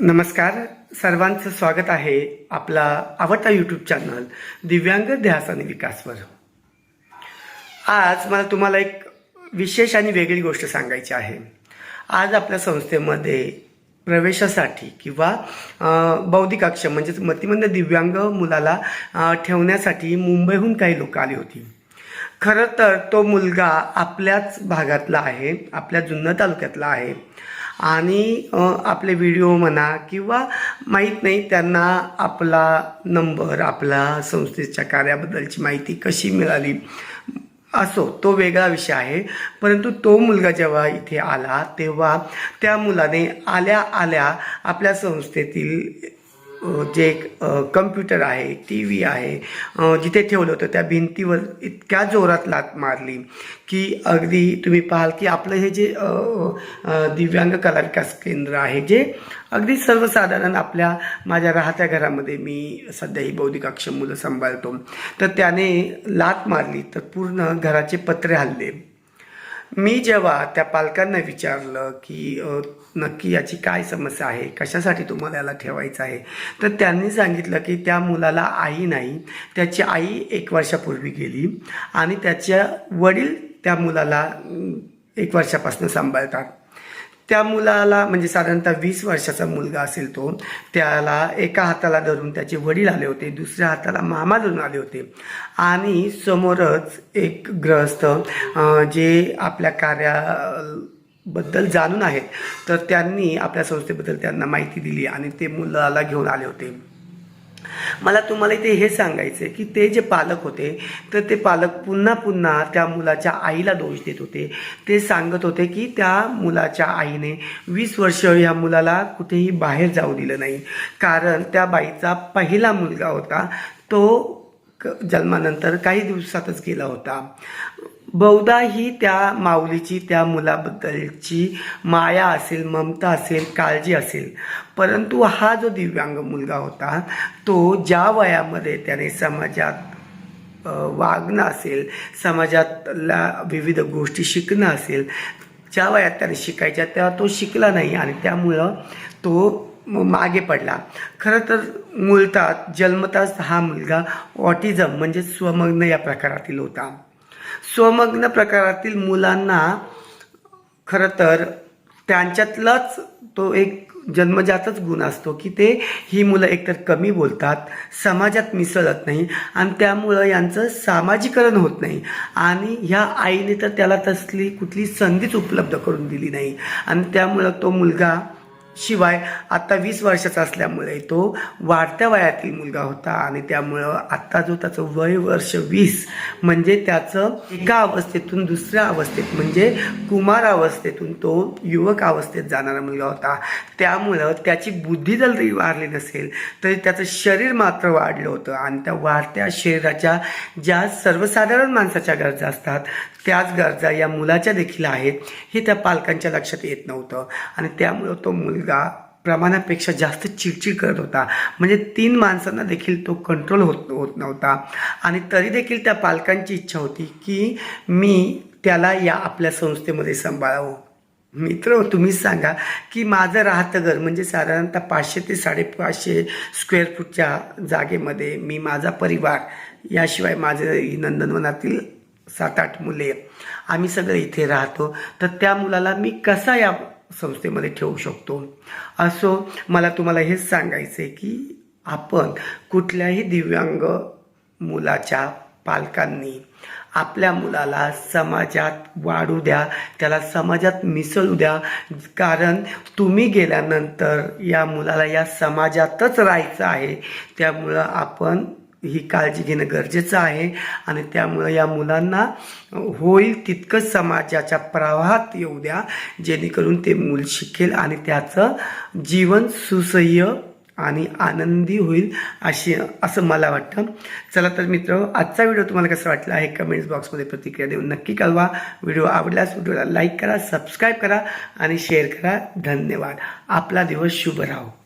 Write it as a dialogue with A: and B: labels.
A: नमस्कार. सर्वांचं स्वागत आहे आपला आवडता यूट्यूब चॅनल दिव्यांग ध्यास आणि विकासवर. आज मला तुम्हाला एक विशेष आणि वेगळी गोष्ट सांगायची आहे. आज आपल्या संस्थेमध्ये प्रवेशासाठी किंवा बौद्धिक अक्षम म्हणजेच मतिमंद दिव्यांग मुलाला ठेवण्यासाठी मुंबईहून काही लोक आली होती. खरं तर तो मुलगा आपल्याच भागातला आहे आपल्या जुन्नर तालुक्यातला आहे. आणि आपले व्हिडिओ म्हणा किंवा माहीत नाही त्यांना आपला नंबर आपला संस्थेच्या कार्याबद्दलची माहिती कशी मिळाली असो तो वेगळा विषय आहे. परंतु तो मुलगा जेव्हा इथे आला तेव्हा त्या मुलाने आल्या आल्या आपल्या संस्थेतील जे कम्प्युटर आहे टी व्ही आहे जिथे ठेवलं होतं त्या भिंतीवर इतक्या जोरात लात मारली की अगदी तुम्ही पाहाल की आपलं हे जे दिव्यांग कला विकास केंद्र आहे जे अगदी सर्वसाधारण आपल्या माझ्या राहत्या घरामध्ये मी सध्या ही बौद्धिक अक्षम मुलं सांभाळतो. तर त्याने लात मारली तर पूर्ण घराचे पत्रे हल्ले. मी जेव्हा त्या पालकांना विचारलं की नक्की याची काय समस्या आहे? कशासाठी तुम्हाला याला ठेवायचं आहे? तर त्यांनी सांगितलं की त्या मुलाला आई नाही. त्याची आई एक वर्षापूर्वी गेली आणि त्याच्या वडील त्या मुलाला एक वर्षापासून सांभाळतात. त्या मुलाला म्हणजे साधारणतः वीस वर्षाचा मुलगा असेल तो त्याला एका हाताला धरून त्याचे वडील आले होते दुसऱ्या हाताला मामा धरून आले होते. आणि समोरच एक ग्रहस्थ जे आपल्या कार्याबद्दल जाणून आहेत तर त्यांनी आपल्या संस्थेबद्दल त्यांना माहिती दिली आणि ते मुलाला घेऊन आले होते. मला तुम्हाला इथे हे सांगायचं आहे की ते जे पालक होते तर ते पालक पुन्हा पुन्हा त्या मुलाच्या आईला दोष देत होते. ते सांगत होते की त्या मुलाच्या आईने वीस वर्ष या मुलाला कुठेही बाहेर जाऊ दिलं नाही. कारण त्या बाईचा पहिला मुलगा होता तो क- जन्मानंतर काही दिवसातच गेला होता. बहुधा ही त्या माऊलीची त्या मुलाबद्दलची माया असेल ममता असेल काळजी असेल. परंतु हा जो दिव्यांग मुलगा होता तो ज्या वयामध्ये त्याने समाजात वागणं असेल समाजातला विविध गोष्टी शिकणं असेल ज्या वयात त्याने शिकायच्या तेव्हा तो शिकला नाही आणि त्यामुळं तो मागे पडला. खरं तर मूळतात जन्मताच हा मुलगा ऑटिझम म्हणजे स्वमग्न या प्रकारातील होता. स्वमग्न प्रकारातील मुलांना खरं तर त्यांच्यातलाच तो एक जन्मजातच गुण असतो की ते ही मुलं एकतर कमी बोलतात समाजात मिसळत नाही आणि त्यामुळं यांचं सामाजिकरण होत नाही. आणि ह्या आईने तर त्याला तसली कुठली संधीच उपलब्ध करून दिली नाही. आणि त्यामुळं तो मुलगा शिवाय आत्ता वीस वर्षाचा असल्यामुळे तो वाढत्या वयातील मुलगा होता आणि त्यामुळं आत्ता जो त्याचं वय वर्ष वीस म्हणजे त्याचं एका अवस्थेतून दुसऱ्या अवस्थेत म्हणजे कुमार अवस्थेतून तो युवक अवस्थेत जाणारा मुलगा होता. त्यामुळं त्याची बुद्धी जरी वाढली नसेल तरी त्याचं शरीर मात्र वाढलं होतं. आणि त्या वाढत्या शरीराच्या ज्या सर्वसाधारण माणसाच्या गरजा असतात त्याच गरजा या मुलाच्या देखील आहेत हे त्या पालकांच्या लक्षात येत नव्हतं. आणि त्यामुळं तो मुलगा प्रमाणापेक्षा जास्त चिडचिड करत होता. म्हणजे तीन माणसांना देखील तो कंट्रोल होत होत नव्हता. आणि तरी देखील त्या पालकांची इच्छा होती की मी त्याला या आपल्या संस्थेमध्ये सांभाळावं. मित्र तुम्हीच सांगा की माझं राहतं घर म्हणजे साधारणतः पाचशे ते साडेपाचशे स्क्वेअर फूटच्या जागेमध्ये मी माझा परिवार याशिवाय माझं नंदनवनातील सात आठ मुले आम्ही सगळे इथे राहतो. तर त्या मुलाला मी कसा या संस्थेमध्ये ठेवू शकतो. असो मला तुम्हाला हेच सांगायचं आहे की आपण कुठल्याही दिव्यांग मुलाच्या पालकांनी आपल्या मुलाला समाजात वाढू द्या त्याला समाजात मिसळू द्या. कारण तुम्ही गेल्यानंतर या मुलाला या समाजातच राहायचं आहे. त्यामुळं आपण ही काळजी घेणं गरजेचं आहे आणि त्यामुळं या मुलांना होईल तितकंच समाजाच्या प्रवाहात येऊ द्या जेणेकरून ते मूल शिकेल आणि त्याचं जीवन सुसह्य आणि आनंदी होईल अशी असं मला वाटतं. चला तर मित्र आजचा व्हिडिओ तुम्हाला कसा वाटला आहे कमेंट्स बॉक्समध्ये प्रतिक्रिया देऊन नक्की कळवा. व्हिडिओ आवडल्यास व्हिडिओला लाईक करा सबस्क्राईब करा आणि शेअर करा. धन्यवाद. आपला दिवस शुभ राहो.